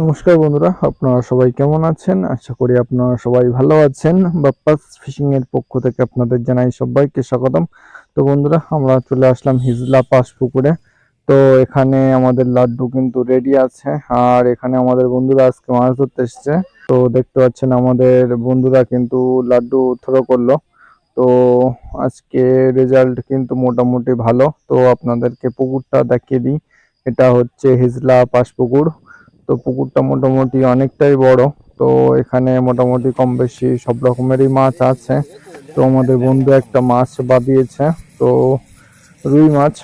নমস্কার বন্ধুরা, আপনারা সবাই কেমন আছেন? আশা করি আপনারা সবাই ভালো আছেন। বাপ্পাস ফিশিং এর পক্ষ থেকে আপনাদের জানাই সবাইকে স্বাগতম। তো বন্ধুরা, আমরা চলে আসলাম হিজলা পাস পুকুরে। তো এখানে আমাদের লাড্ডু কিন্তু রেডি আছে। আর এখানে আমাদের বন্ধুরা আজকে মাছ ধরতে এসছে। তো দেখতে পাচ্ছেন আমাদের বন্ধুরা কিন্তু লাড্ডু থ্রো করল। তো আজকে রেজাল্ট কিন্তু মোটামুটি ভালো। তো আপনাদেরকে পুকুরটা দেখিয়ে দিই। এটা হচ্ছে হিজলা পাস পুকুর তো পুকুরটা মোটামুটি অনেকটাই বড়। তো এখানে মোটামুটি কম বেশি সব রকমেরই মাছ আছে। তো আমাদের বন্ধু একটা মাছ বাঁধিয়েছে। তো রুই মাছ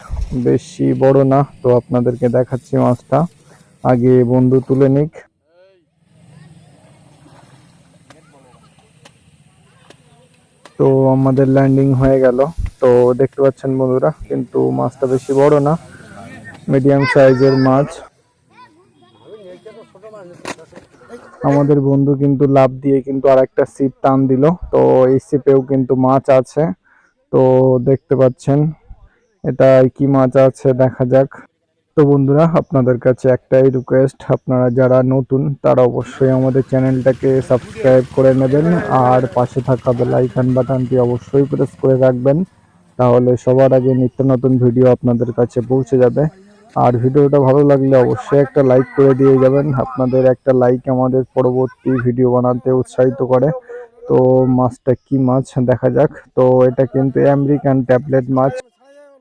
বেশি বড় না। তো আপনাদেরকে দেখাচ্ছি মাছটা। আগে বন্ধু তুলে নিক। তো আমাদের ল্যান্ডিং হয়ে গেল। তো দেখতে পাচ্ছেন বন্ধুরা, কিন্তু মাছটা বেশি বড় না মিডিয়াম সাইজের মাছ। আমাদের বন্ধু কিন্তু লাভ দিয়ে কিন্তু আর একটা সিপ টান দিল। তো এই সিপেও কিন্তু মাছ আছে। তো দেখতে পাচ্ছেন এটা কি মাছ আছে দেখা যাক। তো বন্ধুরা, আপনাদের কাছে একটাই রিকোয়েস্ট আপনারা যারা নতুন, তারা অবশ্যই আমাদের চ্যানেলটাকে সাবস্ক্রাইব করে নেবেন আর পাশে থাকা বেল আইকন বাটনটি অবশ্যই প্রেস করে রাখবেন। তাহলে সবার আগে নিত্য নতুন ভিডিও আপনাদের কাছে পৌঁছে যাবে। আর ভিডিওটা ভালো লাগলে অবশ্যই একটা লাইক করে দিয়ে যাবেন। আপনাদের একটা লাইক আমাদের পরবর্তী ভিডিও বানাতে উৎসাহিত করে। তো মাছটা কি মাছ? দেখা যাক। তো এটা কিন্তু আমেরিকান ট্যাবলেট মাছ।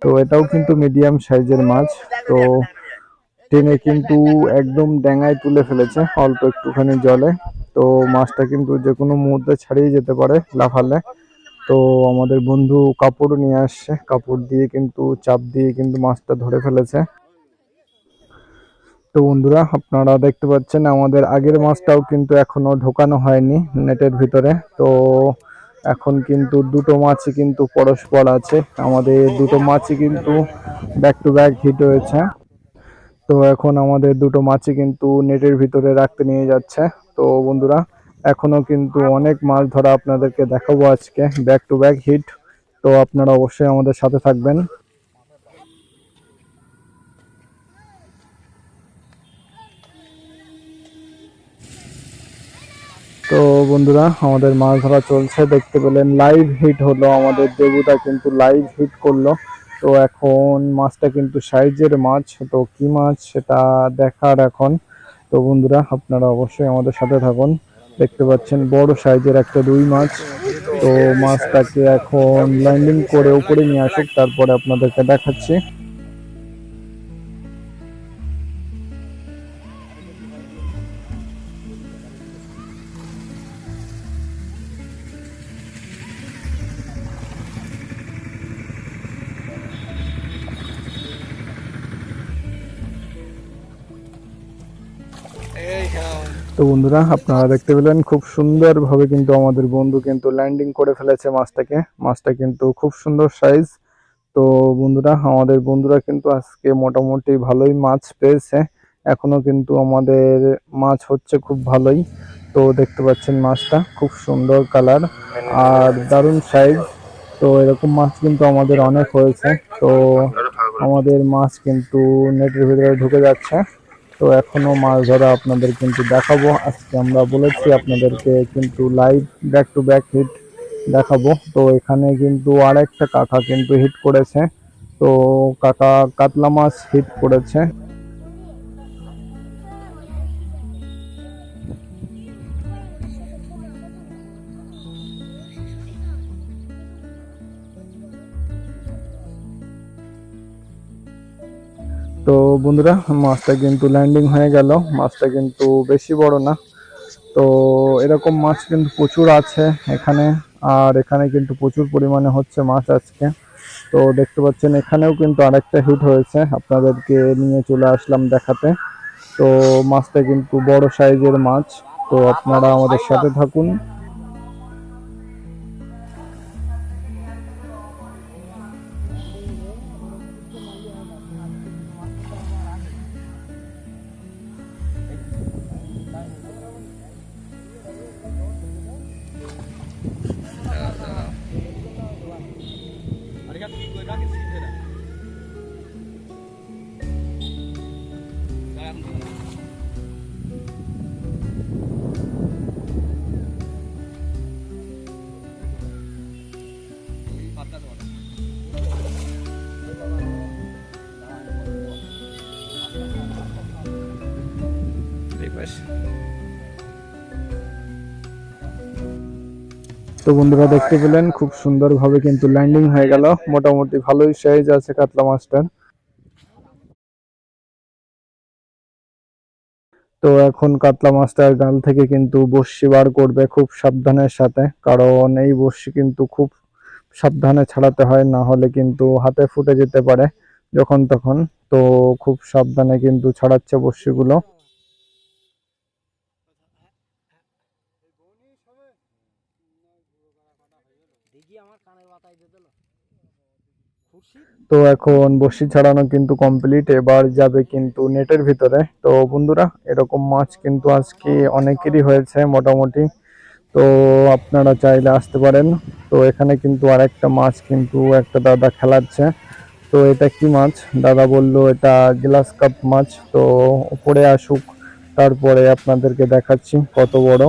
তো এটাও কিন্তু মিডিয়াম সাইজের মাছ। তো টেনে কিন্তু একদম ড্যাঙায় তুলে ফেলেছে অল্প একটুখানি জলে। তো মাছটা কিন্তু যে কোনো মুহূর্তে ছাড়িয়ে যেতে পারে লাফালে। তো আমাদের বন্ধু কাপড় নিয়ে আসছে। কাপড় দিয়ে কিন্তু, চাপ দিয়ে কিন্তু মাছটা ধরে ফেলেছে। তো বন্ধুরা, আপনারা দেখতে পাচ্ছেন আমাদের আগের মাছটাও কিন্তু এখনও ঢোকানো হয়নি নেটের ভিতরে। তো এখন কিন্তু দুটো মাছই কিন্তু পরস্পর আছে। আমাদের দুটো মাছই কিন্তু ব্যাক টু ব্যাক হিট হয়েছে। তো এখন আমাদের দুটো মাছই কিন্তু নেটের ভিতরে রাখতে নিয়ে যাচ্ছে। তো বন্ধুরা এখনও কিন্তু অনেক মাছ ধরা আপনাদেরকে দেখাবো আজকে। ব্যাক টু ব্যাক হিট তো আপনারা অবশ্যই আমাদের সাথে থাকবেন তো বন্ধুরা, আমাদের মাছ ধরা চলছে। দেখতে পেলেন লাইভ হিট হলো আমাদের দেবুদা কিন্তু লাইভ হিট করল। তো এখন মাছটা কিন্তু সাইজের মাছ, তো কি মাছ সেটা দেখার এখন। তো বন্ধুরা, আপনারা অবশ্যই আমাদের সাথে থাকুন। দেখতে পাচ্ছেন, বড় সাইজের একটা রুই মাছ। তো মাছটাকে এখন ল্যান্ডিং করে উপরে নিয়ে আসুক, তারপরে আপনাদেরকে দেখাচ্ছি। তো বন্ধুরা, আপনারা দেখতে পেলেন খুব সুন্দরভাবে কিন্তু আমাদের বন্ধু কিন্তু ল্যান্ডিং করে ফেলেছে মাছটাকে। মাছটা কিন্তু খুব সুন্দর সাইজ তো বন্ধুরা, আমাদের বন্ধুরা কিন্তু আজকে মোটামুটি ভালোই মাছ পেয়েছে। এখনও কিন্তু আমাদের মাছ হচ্ছে খুব ভালোই। তো দেখতে পাচ্ছেন মাছটা, খুব সুন্দর কালার আর দারুণ সাইজ তো এরকম মাছ কিন্তু আমাদের অনেক হয়েছে। তো আমাদের মাছ কিন্তু নেটের ভিতরে ঢুকে যাচ্ছে। তো এখনও মাছ ধরা আপনাদের কিন্তু দেখাবো। আজকে আমরা বলেছি আপনাদেরকে কিন্তু live back to back hit দেখাবো। তো এখানে কিন্তু আরেকটা কাকা কিন্তু হিট করেছে। তো কাকা কাতলা মাছ হিট করেছে। তো বন্ধুরা, মাছটা কিন্তু ল্যান্ডিং হয়ে গেল। মাছটা কিন্তু বেশি বড় না। তো এরকম মাছ কিন্তু প্রচুর আছে এখানে, আর এখানে কিন্তু প্রচুর পরিমাণে হচ্ছে মাছ আজকে। তো দেখতে পাচ্ছেন, এখানেও কিন্তু আরেকটা হিট হয়েছে। আপনাদেরকে নিয়ে চলে আসলাম দেখাতে। তো মাছটা কিন্তু বড় সাইজের মাছ। তো আপনারা আমাদের সাথে থাকুন। Bye. তো বন্ধুরা দেখতে পেলেন, খুব সুন্দরভাবে কিন্তু ল্যান্ডিং হয়ে গেল। মোটামুটি ভালোই সাইজ আছে কাতলা মাছটার। তো এখন কাতলা মাছটার গাল থেকে কিন্তু বড়শি বার করবে খুব সাবধানের সাথে, কারণ এই বড়শি কিন্তু খুব সাবধানে ছাড়াতে হয়, না হলে কিন্তু হাতে ফুটে যেতে পারে যখন তখন। তো খুব সাবধানে কিন্তু ছাড়াচ্ছে বড়শিগুলো। তো এখন বসি ছাড়ানো কিন্তু কমপ্লিট এবার যাবে কিন্তু নেটের ভিতরে। তো বন্ধুরা, এরকম মাছ কিন্তু আজকে অনেকেরই হয়েছে মোটামুটি। তো আপনারা চাইলে আসতে পারেন। তো এখানে কিন্তু আরেকটা মাছ কিন্তু একটা দাদা খেলাচ্ছে। তো এটা কি মাছ? দাদা বলল এটা গ্লাস কাপ মাছ। তো উপরে আসুক, তারপরে আপনাদেরকে দেখাচ্ছি কত বড়।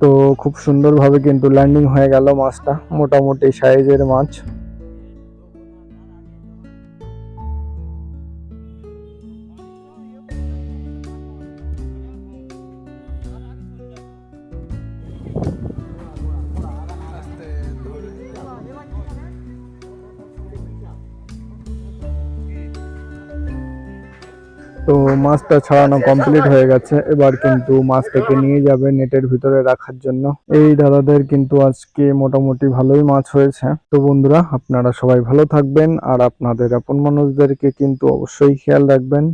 তো খুব সুন্দরভাবে কিন্তু ল্যান্ডিং হয়ে গেল মাছটা মোটামুটি সাইজের মাছ। তো মাছটা ছাড়ানো কমপ্লিট হয়ে গেছে। এবার কিন্তু মাছটাকে নিয়ে যাবে নেটের ভিতরে রাখার জন্য। এই দাদাদের কিন্তু আজকে মোটামুটি ভালোই মাছ হয়েছে। তো বন্ধুরা, আপনারা সবাই ভালো থাকবেন আর আপনাদের আপন মানুষদেরকে কিন্তু অবশ্যই খেয়াল রাখবেন।